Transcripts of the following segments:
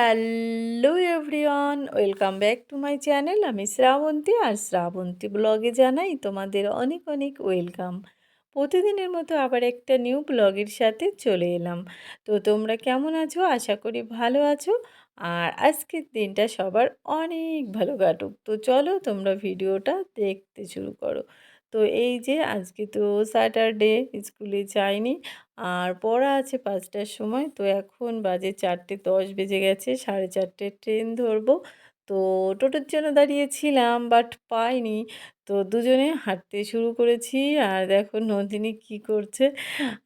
Hello everyone, welcome back to my channel. আমি শ্রাবন্তী আর শ্রাবন্তী ব্লগে জানাই তোমাদের অনেক অনেক ওয়েলকাম। প্রতিদিনের মতো আবার একটা নিউ ব্লগের সাথে চলে এলাম। তো তোমরা কেমন আছো? আশা করি ভালো আছো। আর আজকের দিনটা সবার অনেক ভালো কাটুক। তো চলো তোমরা ভিডিওটা দেখতে শুরু করো। তো এই যে আজকে তো স্যাটারডে স্কুলে যাইনি। আর পড়া আছে পাঁচটার সময়। তো এখন বাজে চারটে দশ বেজে গেছে, সাড়ে চারটে ট্রেন ধরবো। তো টোটোর জন্য দাঁড়িয়েছিলাম বাট পাইনি। তো দুজনে হাঁটতে শুরু করেছি। আর দেখো নন্দিনী কি করছে?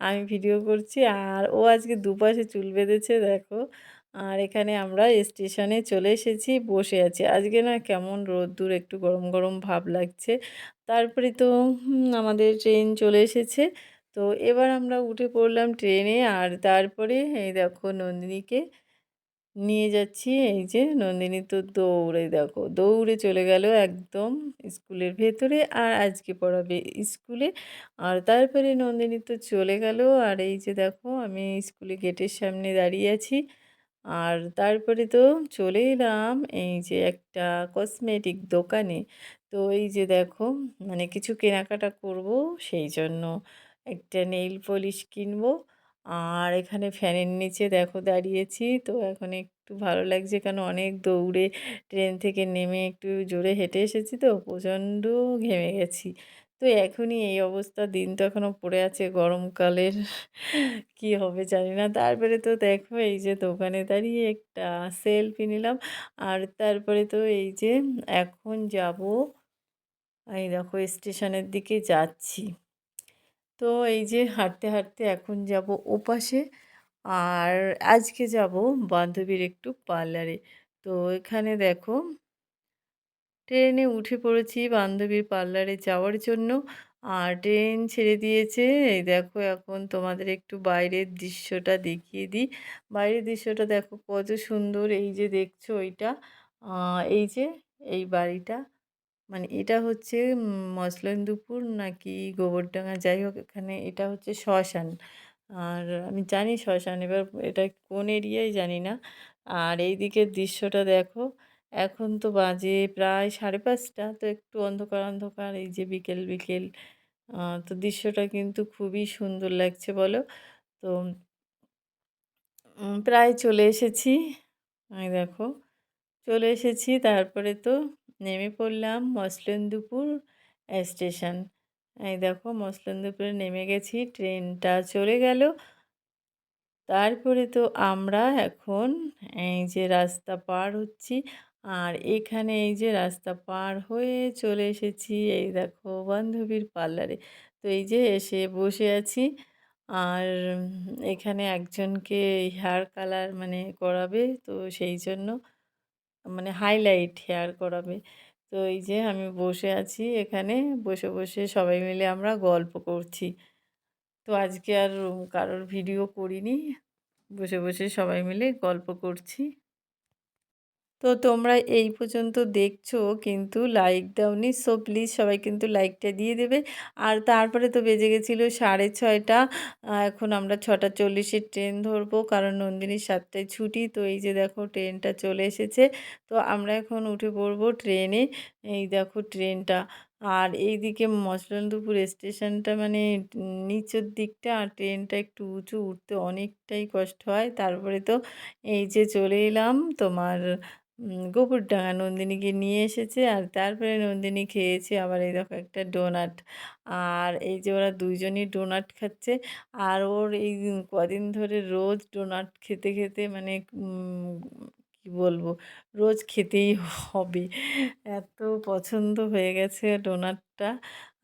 আমি ভিডিও করছি। আর ও আজকে দুপাশে চুল বেঁধেছে, দেখো। আর এখানে আমরা স্টেশনে চলে এসেছি, বসে আছি। আজকে না কেমন রোদ্দুর, একটু গরম গরম ভাব লাগছে। তারপরে তো আমাদের ট্রেন চলে এসেছে। তো এবার আমরা উঠে পড়লাম ট্রেনে আর তারপরে এই দেখো নন্দিনীকে নিয়ে যাচ্ছি। এই যে নন্দিনী তো দৌড়ে দেখো, দৌড়ে চলে গেল একদম স্কুলের ভেতরে আর আজকে পড়াবে স্কুলে। আর তারপরে নন্দিনী তো চলে গেল আর এই যে দেখো আমি স্কুলে গেটের সামনে দাঁড়িয়ে আছি। আর তারপরে তো চলে এলাম এই যে একটা কসমেটিক দোকানে। তো এই যে দেখো মানে কিছু কেনাকাটা করব, সেই জন্য একটা নেইল পলিশ কিনবো। আর এখানে ফ্যানের নিচে দেখো দাঁড়িয়েছি, তো এখন একটু ভালো লাগছে কেন অনেক দৌড়ে ট্রেন থেকে নেমে একটু জোরে হেঁটে এসেছি তো, প্রচণ্ড ঘেমে গেছি। তো এখনই এই অবস্থা, দিন তো এখনও পড়ে আছে গরমকালের, কি হবে জানি না। তারপরে তো দেখো এই যে দোকানে দাঁড়িয়ে একটা সেলফি নিলাম, আর তারপরে তো এই যে এখন যাব এই দেখো স্টেশনের দিকে যাচ্ছি। তো এই যে হাঁটতে হাঁটতে এখন যাব ওপাশে আর আজকে যাব বান্ধবীর একটু পার্লারে। তো এখানে দেখো ট্রেনে উঠে পড়েছি বান্ধবীর পার্লারে যাওয়ার জন্য আর ট্রেন ছেড়ে দিয়েছে। এই দেখো এখন তোমাদের একটু বাইরের দৃশ্যটা দেখিয়ে দিই। বাইরের দৃশ্যটা দেখো কত সুন্দর, এই যে দেখছ ওইটা? এই যে এই বাড়িটা। মানে এটা হচ্ছে মসলেন্দুপুর নাকি গোবরডাঙ্গা? যাই হোক, এখানে এটা হচ্ছে শ্মশান। আর আমি জানি শ্মশান, এবার এটা কোন এরিয়ায় জানি না। আর এই দিকের দৃশ্যটা দেখো, এখন তো বাজে প্রায় সাড়ে পাঁচটা, তো একটু অন্ধকার অন্ধকার, এই যে বিকেল বিকেল। তো দৃশ্যটা কিন্তু খুবই সুন্দর লাগছে, বলো? তো প্রায় চলে এসেছি। আমি দেখো, চলে এসেছি, তারপরে তো নেমে পড়লাম মসলেন্দুপুর স্টেশন। এই দেখো মসলেন্দুপুরে নেমে গেছি, ট্রেনটা চলে গেল। তারপরে তো আমরা এখন এই যে রাস্তা পার হচ্ছি আর এখানে এই যে রাস্তা পার হয়ে চলে এসেছি এই দেখো বান্ধবীর পার্লারে। তো এই যে এসে বসে আছি আর এখানে একজনকে হেয়ার কালার মানে করাবে তো সেই জন্য মানে হাইলাইট হেয়ার করাবে। তো এই যে আমি বসে আছি এখানে, বসে বসে সবাই মিলে আমরা গল্প করছি। তো আজকে আর কারোর ভিডিও করিনি। বসে বসে সবাই মিলে গল্প করছি। তো তোমরা এই পর্যন্ত দেখছ, কিন্তু লাইক দাওনি। সো প্লিজ সবাই কিন্তু লাইকটা দিয়ে দেবে। আর তারপরে তো বেজে গেছিল সাড়ে ছয়টা। এখন আমরা ছটা চল্লিশের ট্রেন ধরবো, কারণ নন্দিনীর সাতটায় ছুটি। তো এই যে দেখো ট্রেনটা চলে এসেছে। তো আমরা এখন উঠে পড়ব ট্রেনে এই দেখো ট্রেনটা আর এইদিকে মসলন্দপুর স্টেশনটা মানে নিচের দিকটা, আর ট্রেনটা একটু উঁচু, উঠতে অনেকটাই কষ্ট হয়। তারপরে তো এই যে চলে এলাম তোমার গোবরডাঙ্গা নন্দিনীকে নিয়ে এসেছে আর তারপরে নন্দিনী খেয়েছে আবার এই দেখো একটা ডোনাট আর এই যে ওরা দুইজনই ডোনাট খাচ্ছে আর ওর এই কদিন ধরে রোজ ডোনাট খেতে খেতে মানে কি বলব, রোজ খেতেই হবে। এত পছন্দ হয়ে গেছে ডোনাটটা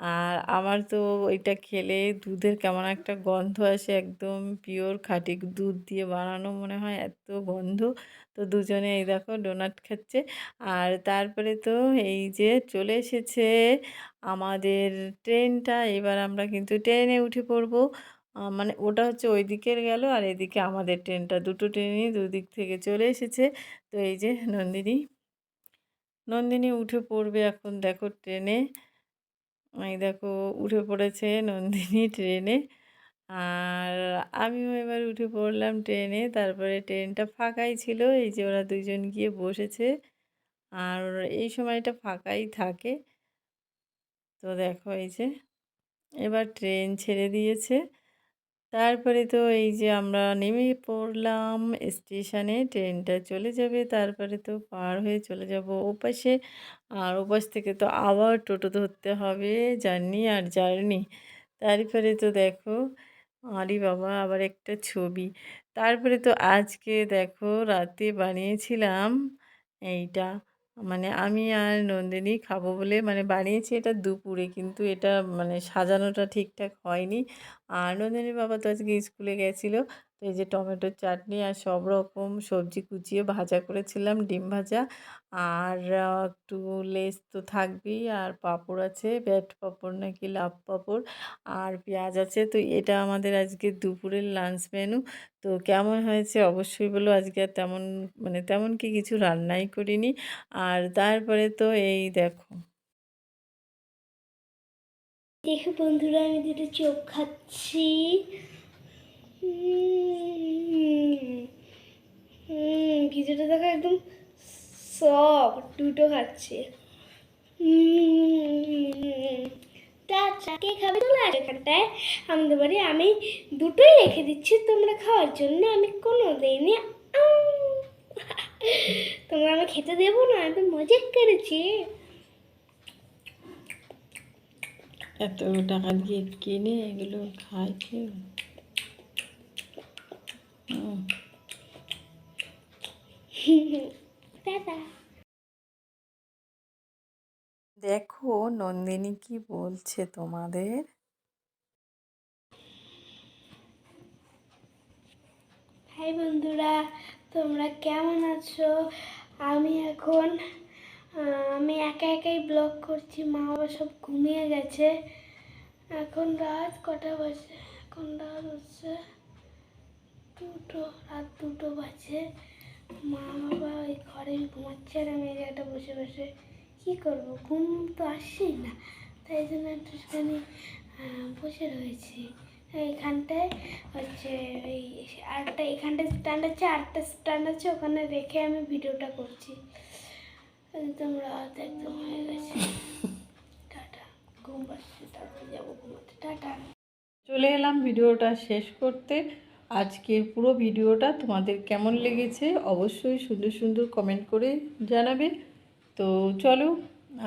আর আমার তো ওইটা খেলে দুধের কেমন একটা গন্ধ আসে, একদম পিওর খাঁটি দুধ দিয়ে বানানো মনে হয়, এত গন্ধ। তো দুজনে এই দেখো ডোনাট খাচ্ছে। আর তারপরে তো এই যে চলে এসেছে আমাদের ট্রেনটা, এবার আমরা কিন্তু ট্রেনে উঠে পড়ব। মানে ওটা হচ্ছে ওই দিকের গেল আর এদিকে আমাদের ট্রেনটা, দুটো ট্রেনই দুদিক থেকে চলে এসেছে। তো এই যে নন্দিনী নন্দিনী উঠে পড়বে এখন দেখো ট্রেনে। এই দেখো উঠে পড়েছে নন্দিনী ট্রেনে। আর আমিও এবার উঠে পড়লাম ট্রেনে। তারপরে ট্রেনটা ফাঁকাই ছিল, এই যে ওরা দুজন গিয়ে বসেছে। আর এই সময়টা ফাঁকাই থাকে। তো দেখো এই যে, এবার ট্রেন ছেড়ে দিয়েছে। তারপরে তো এই যে আমরা নেমে পড়লাম স্টেশনে, ট্রেনটা চলে যাবে। তারপরে তো পার হয়ে চলে যাব ওপাশে। আর ওপাশ থেকে তো আবার টোটো ধরতে হবে, জার্নি আর জার্নি। তারপরে তো দেখো আরে বাবা, আবার একটা ছবি। তারপরে তো আজকে দেখো রাতে বানিয়েছিলাম এইটা। মানে আমি আর নন্দিনী খাব বলে মানে বানিয়েছি এটা দুপুরে কিন্তু এটা মানে সাজানোটা ঠিকঠাক হয়নি। আর নন্দিনীর বাবা তো আজকে স্কুলে গেছিল। তো এই যে টমেটোর চাটনি আর সব রকম সবজি কুচিয়ে ভাজা করেছিলাম, ডিম ভাজা। আর একটু লেস তো থাকবেই। আর পাঁপড় আছে, ব্যাট পাঁপড় নাকি লাভ পাঁপড়। আর পেঁয়াজ আছে, তো এটা আমাদের আজকে দুপুরের লাঞ্চ মেনু। তো কেমন হয়েছে অবশ্যই বলো। আজকে আর তেমন মানে তেমন কি কিছু রান্নাই করিনি। আর তারপরে তো এই দেখো। দেখো বন্ধুরা, আমি দুটো চোখ খাচ্ছি। কিছুটা দেখো একদম সব দুটো খাচ্ছে। তা কে খাবে আসে এখানটায়? আমাদের বাড়ি আমি দুটোই রেখে দিচ্ছি, তোমরা খাওয়ার জন্য আমি কোনো দিইনি। তোমরা আমি খেতে দেবো না তো মজা করেছি। এত টাকা দিয়ে কিনে এগুলো খায় কেউ? টাটা দেখো নন্দিনী কি বলছে তোমাদের? হাই বন্ধুরা তোমরা কেমন আছো? আমি এখন আমি একা একাই ব্লগ করছি মা বাবা সব ঘুমিয়ে গেছে। এখন রাত কটা বাজে? এখন রাত হচ্ছে দুটো রাত দুটো বাজে। মা বাবা ওই ঘরে ঘুমাচ্ছে আর আমি জায়গাটা বসে বসে কী করব? ঘুম তো আসছেই না। তাই জন্য একটুখানি বসে রয়েছি। এইখানটায় হচ্ছে ওই আরেকটা এখানটায় স্ট্যান্ড আছে আরেকটা স্ট্যান্ড আছে, ওখানে রেখে আমি ভিডিওটা করছি। একদম রাত একদম হয়ে গেছে। টাটা। ঘুম পাচ্ছে তারপরে যাব ঘুমাতে। টাটা। চলে এলাম ভিডিওটা শেষ করতে। আজকের পুরো ভিডিওটা তোমাদের কেমন লেগেছে অবশ্যই সুন্দর সুন্দর কমেন্ট করে জানাবে। তো চলো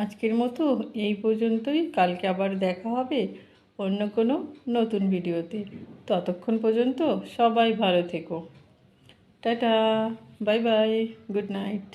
আজকের মতো এই পর্যন্তই, কালকে আবার দেখা হবে অন্য কোনো নতুন ভিডিওতে। ততক্ষণ পর্যন্ত সবাই ভালো থেকো। Tata bye bye good night